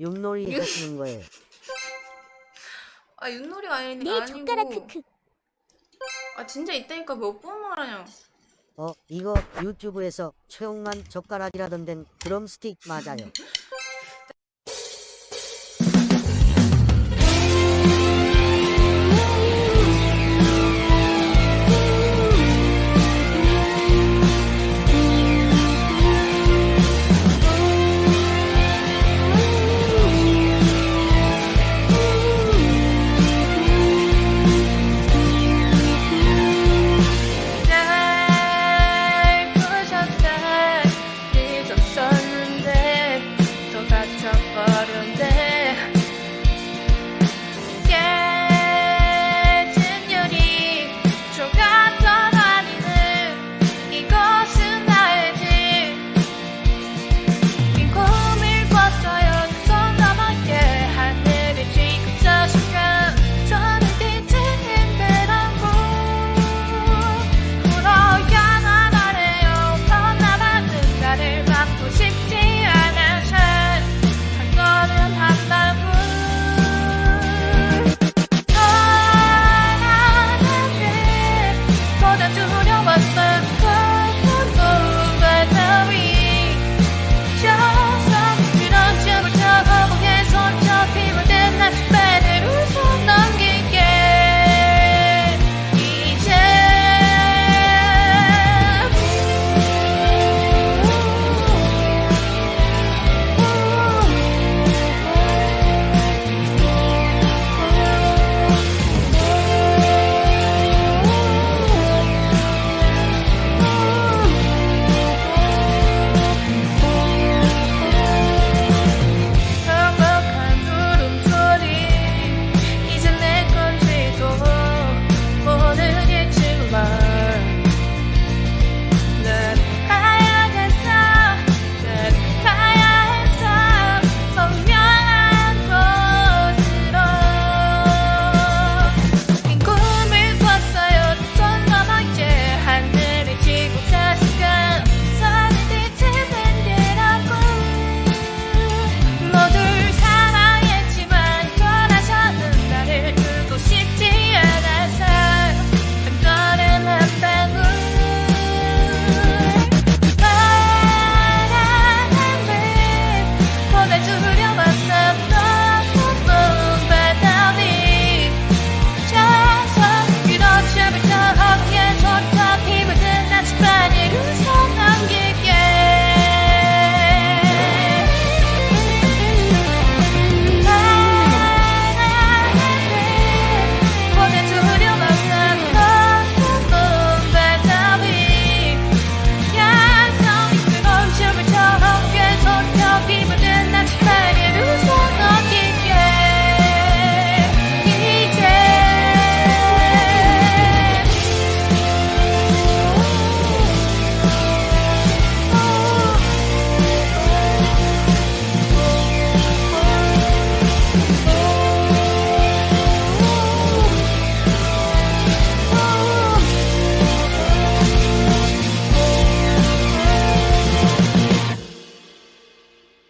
윷놀이 하시는 거예요. 아 윷놀이가 아니, 내 네, 아니고 젓가락 크크. 아 진짜 있다니까 몇 번 말하냐 어, 이거 유튜브에서 최용만 젓가락이라던 덴 드럼스틱 맞아요.